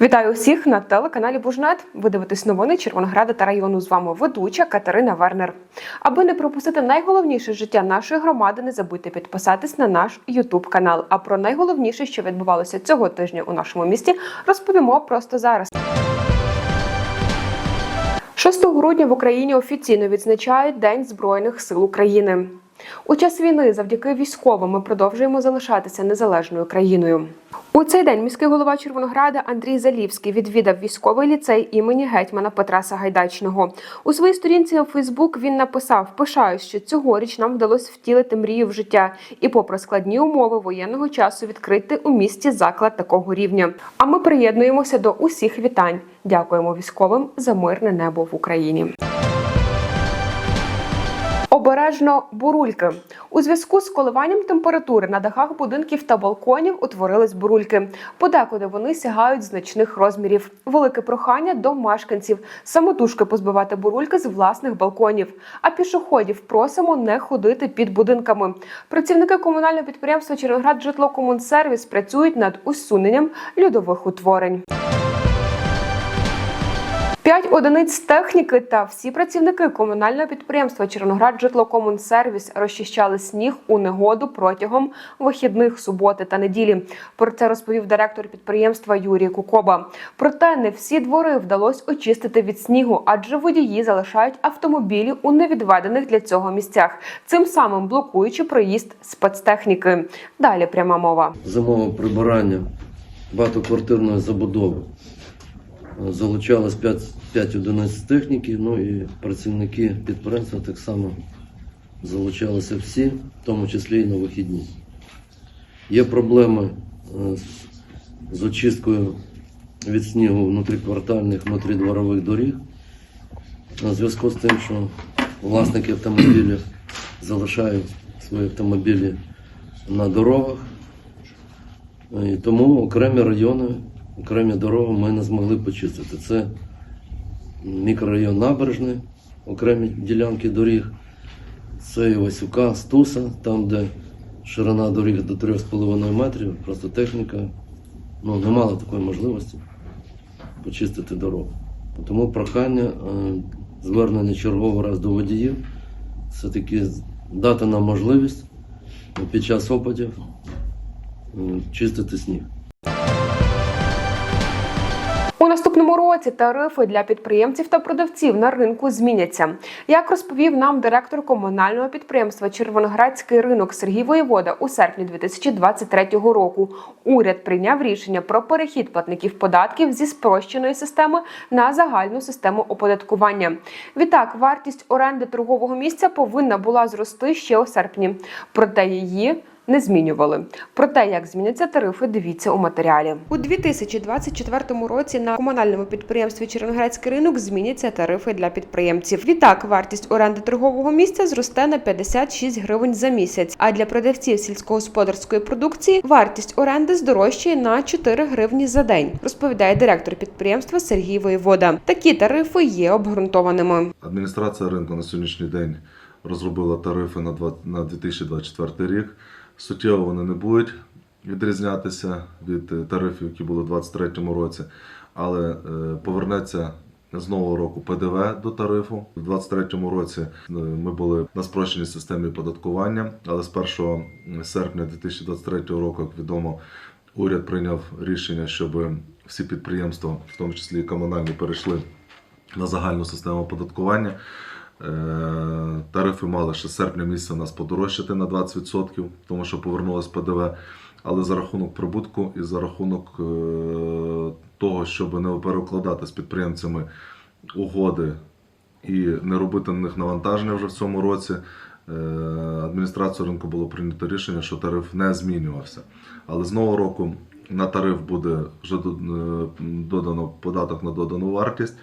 Вітаю усіх на телеканалі Бужнет. Ви дивитесь новини Червонограда та району. З вами ведуча Катерина Вернер. Аби не пропустити найголовніше життя нашої громади, не забудьте підписатись на наш Ютуб канал. А про найголовніше, що відбувалося цього тижня у нашому місті, розповімо просто зараз. 6 грудня в Україні офіційно відзначають День Збройних сил України. У час війни, завдяки військовим, ми продовжуємо залишатися незалежною країною. У цей день міський голова Червонограда Андрій Залівський відвідав військовий ліцей імені гетьмана Петра Сагайдачного. У своїй сторінці у Фейсбук він написав: Пишаюсь, що цьогоріч нам вдалося втілити мрію в життя і, попри складні умови воєнного часу, відкрити у місті заклад такого рівня. А ми приєднуємося до усіх вітань. Дякуємо військовим за мирне небо в Україні. Обережно бурульки у зв'язку з коливанням температури на дахах будинків та балконів утворились бурульки. Подекуди вони сягають значних розмірів. Велике прохання до мешканців самотужки позбивати бурульки з власних балконів. А пішоходів просимо не ходити під будинками. Працівники комунального підприємства Червоноград житлокомунсервіс працюють над усуненням льодових утворень. П'ять одиниць техніки та всі працівники комунального підприємства Червоноград Житлокомунсервіс розчищали сніг у негоду протягом вихідних суботи та неділі. Про це розповів директор підприємства Юрій Кукоба. Проте не всі двори вдалося очистити від снігу, адже водії залишають автомобілі у невідведених для цього місцях, цим самим блокуючи проїзд спецтехніки. Далі пряма мова. зимове прибирання багатоквартирної забудови. Е, Залучалось 5, 5 одиниць техніки, ну і працівники підприємства так само залучалися всі, в тому числі і на вихідні. Є проблеми е, з- очисткою від снігу внутріквартальних, внутрідворових доріг. На зв'язку з тим, що власники автомобілів залишають свої автомобілі на дорогах. І тому окремі райони, окремі дороги ми не змогли почистити. Це мікрорайон Набережний, окремі ділянки доріг, це Івасюка, Стуса, там, де ширина доріг до 3,5 метрів, просто техніка ну, не мала такої можливості почистити дорогу. Тому прохання, е, звернення черговий раз до водіїв, все-таки дати нам можливість під час опадів е, чистити сніг. У наступному році тарифи для підприємців та продавців на ринку зміняться. Як розповів нам директор комунального підприємства Червоноградський ринок Сергій Воєвода у серпні 2023 року, уряд прийняв рішення про перехід платників податків зі спрощеної системи на загальну систему оподаткування. Відтак, вартість оренди торгового місця повинна була зрости ще у серпні, проте її не змінювали. Про те, як зміняться тарифи, дивіться у матеріалі. У 2024 році на комунальному підприємстві Червоноградський ринок зміняться тарифи для підприємців. Відтак, вартість оренди торгового місця зросте на 56 гривень за місяць. А для продавців сільськогосподарської продукції вартість оренди здорожчає на 4 гривні за день, розповідає директор підприємства Сергій Воєвода. Такі тарифи є обґрунтованими. Адміністрація ринку на сьогоднішній день розробила тарифи на два- на 2024 рік. Суттєво вони не будуть відрізнятися від е, тарифів, які були у 2023 році, але е, повернеться з нового року ПДВ до тарифу. У 2023 році е, ми були на спрощеній системі податкування, але з 1 серпня 2023 року, як відомо, уряд прийняв рішення, щоб всі підприємства, в тому числі і комунальні, перейшли на загальну систему оподаткування. Е, Тарифи мали ще серпня місяця нас подорожчати на 20%, тому що повернулось ПДВ. Але за рахунок прибутку і за рахунок е, того, щоб не перекладати з підприємцями угоди і не робити на них навантаження вже в цьому році, е, адміністрацією ринку було прийнято рішення, що тариф не змінювався. Але з нового року на тариф буде вже додано податок на додану вартість.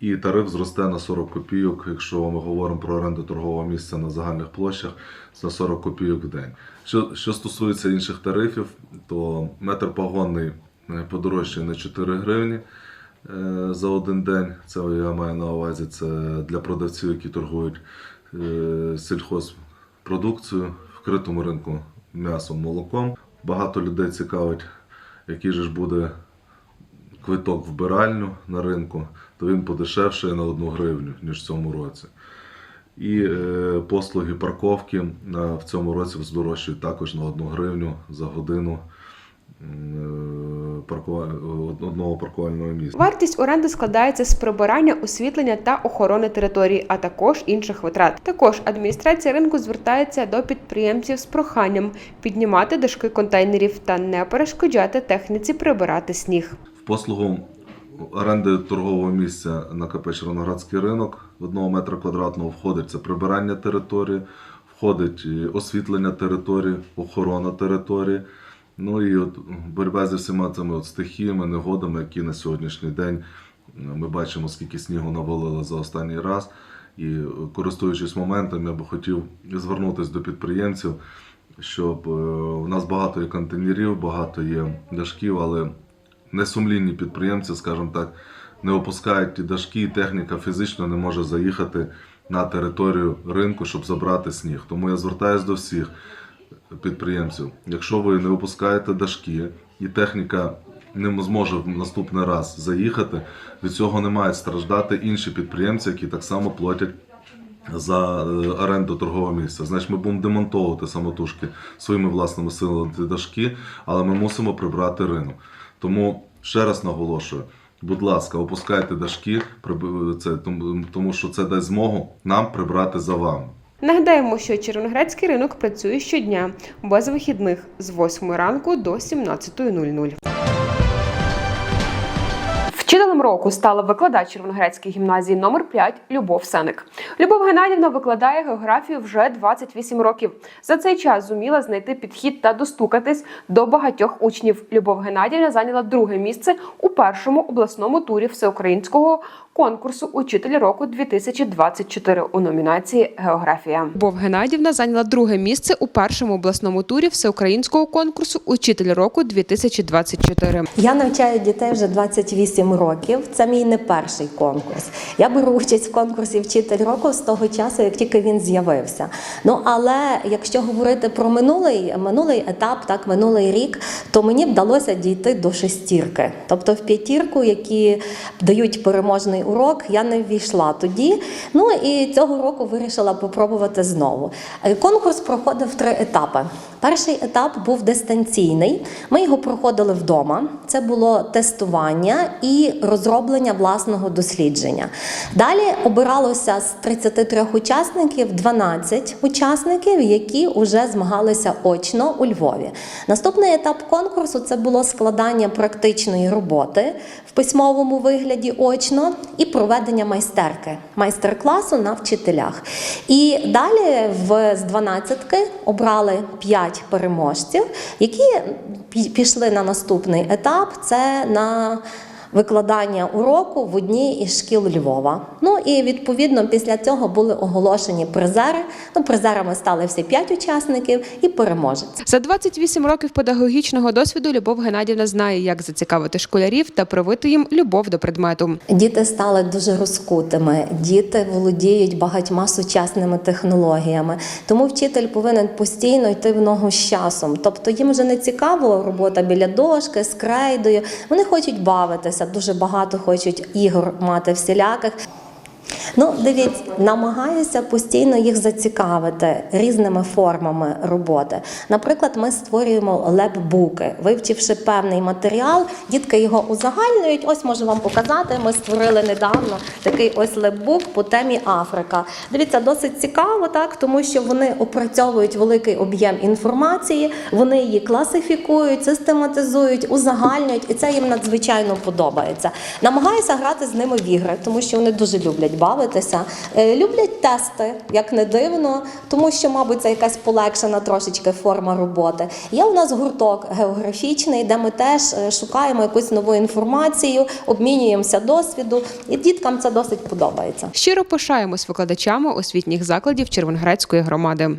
І тариф зросте на 40 копійок, якщо ми говоримо про оренду торгового місця на загальних площах, на 40 копійок в день. Що, що стосується інших тарифів, то метр погонний е, подорожчає на 4 гривні е, за один день. Це я маю на увазі. Це для продавців, які торгують е, сільхозпродукцією, вкритому ринку м'ясом, молоком. Багато людей цікавить, який же ж буде квиток в биральню на ринку, то він подешевшає на 1 гривню, ніж в цьому році. І е, послуги парковки на, в цьому році здорожчують також на 1 гривню за годину е, одного паркувального місця. Вартість оренди складається з прибирання, освітлення та охорони території, а також інших витрат. Також адміністрація ринку звертається до підприємців з проханням піднімати дошки контейнерів та не перешкоджати техніці прибирати сніг. Послугу оренди торгового місця на КП Червоноградський ринок одного метра квадратного входить це прибирання території, входить освітлення території, охорона території. Ну і от боротьба зі всіма цими от стихіями, негодами, які на сьогоднішній день ми бачимо, скільки снігу навалило за останній раз. І користуючись моментом, я би хотів звернутися до підприємців, щоб е, у нас багато є контейнерів, багато є дашків, але несумлінні підприємці, скажімо так, не опускають ті дашки, і техніка фізично не може заїхати на територію ринку, щоб забрати сніг. Тому я звертаюся до всіх підприємців. Якщо ви не опускаєте дашки і техніка не зможе в наступний раз заїхати, від цього не мають страждати інші підприємці, які так само платять за е, оренду торгового місця. Значить, ми будемо демонтовувати самотужки своїми власними силами дашки, але ми мусимо прибрати ринок. Тому ще раз наголошую. Будь ласка, опускайте дашки, це, тому що це дасть змогу нам прибрати за вами. Нагадаємо, що Червоноградський ринок працює щодня без вихідних з 8 ранку до 17.00. Вчителем року стала викладач Червоногрецької гімназії номер 5 Любов Сеник. Любов Геннадівна викладає географію вже 28 років. За цей час зуміла знайти підхід та достукатись до багатьох учнів. Любов Геннадівна зайняла друге місце у першому обласному турі всеукраїнського конкурсу Учитель року 2024 у номінації Географія. Любов Геннадівна зайняла друге місце у першому обласному турі всеукраїнського конкурсу Учитель року 2024. Я навчаю дітей вже 28 років. Це мій не перший конкурс. Я беру участь в конкурсі Вчитель року з того часу, як тільки він з'явився. Ну але якщо говорити про минулий, минулий етап, так минулий рік, то мені вдалося дійти до шестірки. Тобто в п'ятірку, які дають переможний урок, я не ввійшла тоді. Ну і цього року вирішила попробувати знову. Е, Конкурс проходив три етапи. Перший етап був дистанційний. Ми його проходили вдома. Це було тестування і розроблення власного дослідження. Далі обиралося з 33 учасників 12 учасників, які вже змагалися очно у Львові. Наступний етап конкурсу це було складання практичної роботи в письмовому вигляді очно і проведення майстерки, майстер-класу на вчителях. І далі в з 12 обрали 5 переможців, які пішли на наступний етап. Це на викладання уроку в одній із шкіл Львова. Ну і відповідно після цього були оголошені призери. Ну, призерами стали всі 5 учасників і переможець. За 28 років педагогічного досвіду Любов Геннадівна знає, як зацікавити школярів та привити їм любов до предмету. Діти стали дуже розкутими, діти володіють багатьма сучасними технологіями. Тому вчитель повинен постійно йти в ногу з часом. Тобто їм вже не цікаво робота біля дошки з крейдою. Вони хочуть бавитися, дуже багато хочуть ігор мати всіляких. Ну, дивіться, намагаюся постійно їх зацікавити різними формами роботи. Наприклад, ми створюємо лепбуки, вивчивши певний матеріал, дітки його узагальнюють. Ось можу вам показати. Ми створили недавно такий ось лепбук по темі Африка. Дивіться, досить цікаво, так тому що вони опрацьовують великий об'єм інформації, вони її класифікують, систематизують, узагальнюють, і це їм надзвичайно подобається. Намагаюся грати з ними в ігри, тому що вони дуже люблять бавитися. Е, Люблять тести, як не дивно, тому що, мабуть, це якась полегшена трошечки форма роботи. Є у нас гурток географічний, де ми теж е, шукаємо якусь нову інформацію, обмінюємося досвіду, і діткам це досить подобається. Щиро пишаємось викладачами освітніх закладів Червоноградської громади.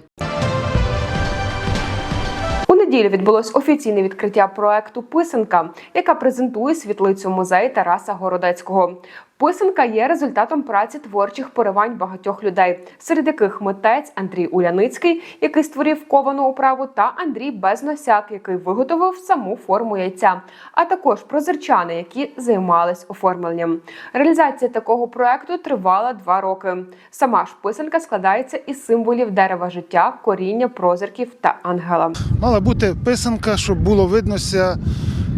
У неділю відбулось офіційне відкриття проекту Писанка, яка презентує світлицю музею Тараса Городецького. Писанка є результатом праці творчих поривань багатьох людей, серед яких митець Андрій Уляницький, який створив ковану оправу, та Андрій Безносяк, який виготовив саму форму яйця, а також прозерчани, які займались оформленням. Реалізація такого проекту тривала два роки. Сама ж писанка складається із символів дерева життя, коріння, прозірків та ангела. Мала бути писанка, щоб було виднося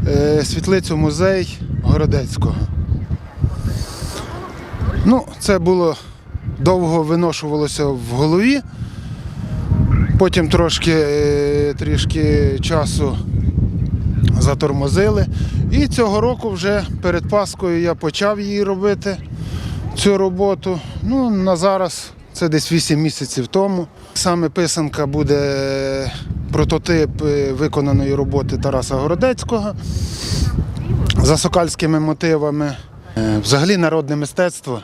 е, світлицю музей Городецького. Ну, це було довго виношувалося в голові. Потім трошки, е, трішки часу затормозили. І цього року вже перед Паскою я почав її робити, цю роботу. Ну, на зараз це десь 8 місяців тому. Саме писанка буде прототип е, виконаної роботи Тараса Городецького за сокальськими мотивами. Взагалі народне мистецтво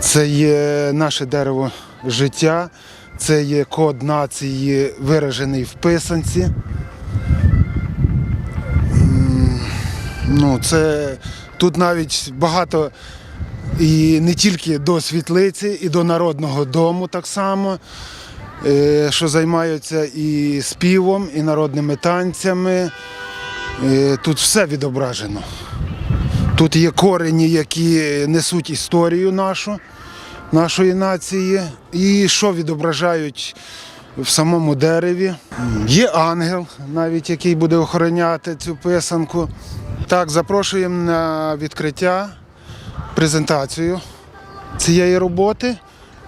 це є наше дерево життя, це є код нації, виражений в писанці. Ну, це тут навіть багато і не тільки до світлиці, і до народного дому так само, е, що займаються і співом, і народними танцями. Е, Тут все відображено. Тут є корені, які несуть історію нашу, нашої нації, і що відображають в самому дереві. Є ангел, навіть який буде охороняти цю писанку. Так, запрошуємо на відкриття, презентацію цієї роботи.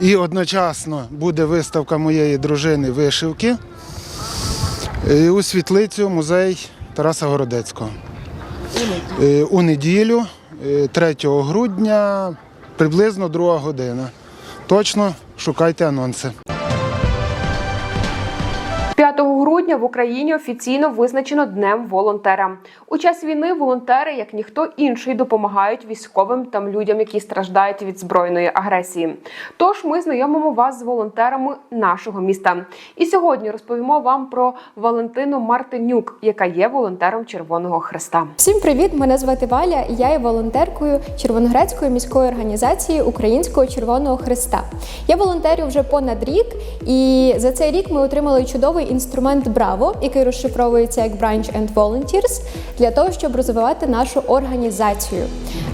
І одночасно буде виставка моєї дружини вишивки е, у світлицю музей Тараса Городецького. Е, У неділю, е, 3 грудня, приблизно 2 година. Точно шукайте анонси. Грудня в Україні офіційно визначено днем волонтера. У час війни волонтери, як ніхто інший, допомагають військовим та людям, які страждають від збройної агресії. Тож ми знайомимо вас з волонтерами нашого міста. І сьогодні розповімо вам про Валентину Мартинюк, яка є волонтером Червоного Хреста. Всім привіт! Мене звати Валя, і я є волонтеркою Червоноградської міської організації Українського Червоного Христа. Я волонтерю вже понад рік, і за цей рік ми отримали чудовий інструмент Браво, який розшифровується як Branch and Volunteers, для того, щоб розвивати нашу організацію.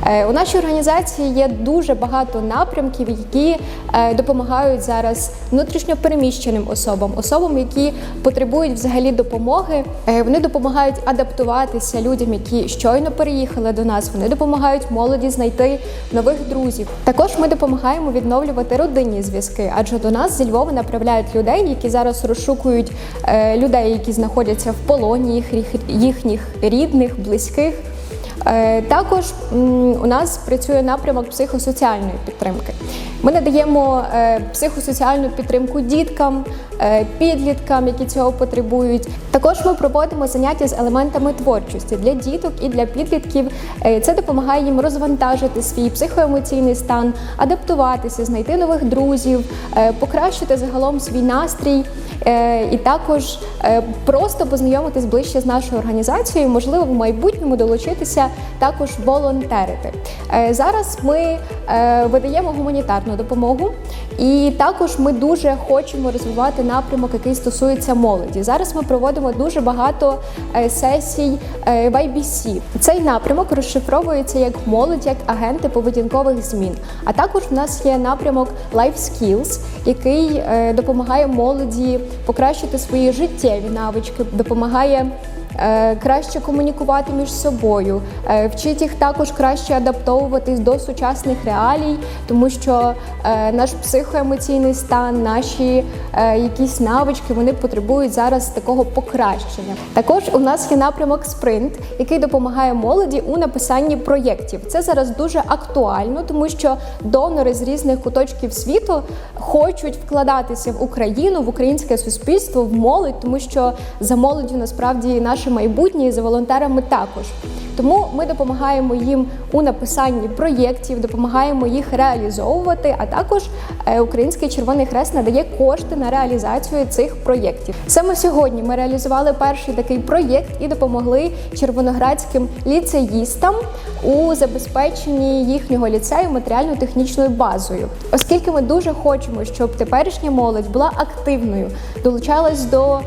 Е, У нашій організації є дуже багато напрямків, які е, допомагають зараз внутрішньо переміщеним особам, особам, які потребують взагалі допомоги. Е, Вони допомагають адаптуватися людям, які щойно переїхали до нас. Вони допомагають молоді знайти нових друзів. Також ми допомагаємо відновлювати родинні зв'язки, адже до нас зі Львова направляють людей, які зараз розшукують е, людей, які знаходяться в полоні, їх їхніх рідних, близьких. Е, Також у нас працює напрямок психосоціальної підтримки. Ми надаємо е, психосоціальну підтримку діткам, е, підліткам, які цього потребують. Також ми проводимо заняття з елементами творчості для діток і для підлітків. Це допомагає їм розвантажити свій психоемоційний стан, адаптуватися, знайти нових друзів, покращити загалом свій настрій. І також просто познайомитись ближче з нашою організацією, можливо, в майбутньому долучитися також волонтерити. Е, Зараз ми е, видаємо гуманітарну допомогу, і також ми дуже хочемо розвивати напрямок, який стосується молоді. Зараз ми проводимо дуже багато е, сесій в IBC. Цей напрямок розшифровується як молодь, як агенти поведінкових змін. А також в нас є напрямок Life Skills, який допомагає молоді покращити свої життєві навички, допомагає краще комунікувати між собою, е, вчить їх також краще адаптовуватись до сучасних реалій, тому що е, наш психоемоційний стан, наші е, якісь навички вони потребують зараз такого покращення. Також у нас є напрямок спринт, який допомагає молоді у написанні проєктів. Це зараз дуже актуально, тому що донори з різних куточків світу хочуть вкладатися в Україну, в українське суспільство, в молодь, тому що за молоддю насправді наша наше майбутнє і за волонтерами також. Тому ми допомагаємо їм у написанні проєктів, допомагаємо їх реалізовувати. А також е, Український Червоний Хрест надає кошти на реалізацію цих проєктів. Саме сьогодні ми реалізували перший такий проєкт і допомогли червоноградським ліцеїстам у забезпеченні їхнього ліцею матеріально-технічною базою, оскільки ми дуже хочемо, щоб теперішня молодь була активною, долучалась до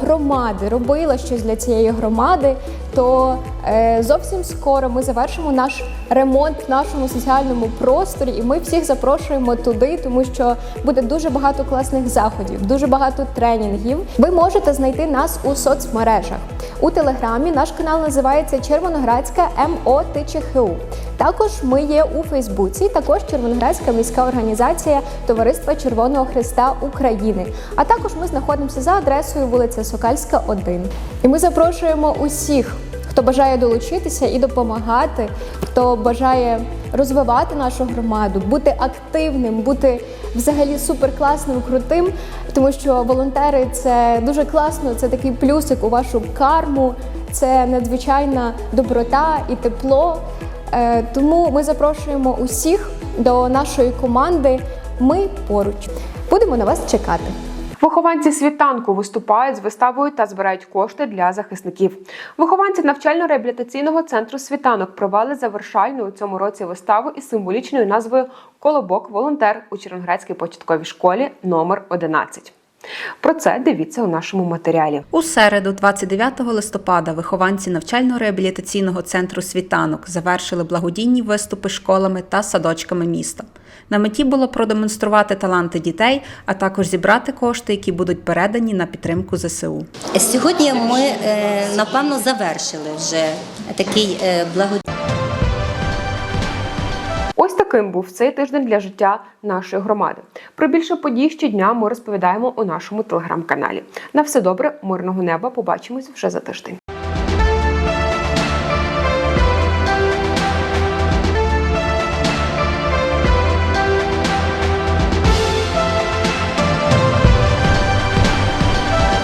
громади, робила щось для цієї громади. То е, зовсім скоро ми завершимо наш ремонт в нашому соціальному просторі, і ми всіх запрошуємо туди, тому що буде дуже багато класних заходів, дуже багато тренінгів. Ви можете знайти нас у соцмережах. У телеграмі наш канал називається Червоноградська МОТЧХУ. Також ми є у Фейсбуці, також Червоноградська міська організація Товариства Червоного Христа України. А також ми знаходимося за адресою вулиця Сокальська, 1. І ми запрошуємо усіх, хто бажає долучитися і допомагати, хто бажає розвивати нашу громаду, бути активним, бути взагалі суперкласним, крутим, тому що волонтери це дуже класно, це такий плюсик у вашу карму, це надзвичайна доброта і тепло. Е, Тому ми запрошуємо усіх до нашої команди. Ми поруч будемо на вас чекати. Вихованці світанку виступають з виставою та збирають кошти для захисників. Вихованці навчально-реабілітаційного центру світанок провели завершальну у цьому році виставу із символічною назвою Колобок волонтер у Червоноградській початковій школі номер 11 Про це дивіться у нашому матеріалі. У середу, 29 листопада, вихованці навчально-реабілітаційного центру Світанок завершили благодійні виступи школами та садочками міста. На меті було продемонструвати таланти дітей, а також зібрати кошти, які будуть передані на підтримку ЗСУ. Сьогодні ми е, напевно завершили вже такий е, благодійний Ось таким був цей тиждень для життя нашої громади. Про більше подій щодня ми розповідаємо у нашому телеграм-каналі. На все добре, мирного неба. Побачимось вже за тиждень.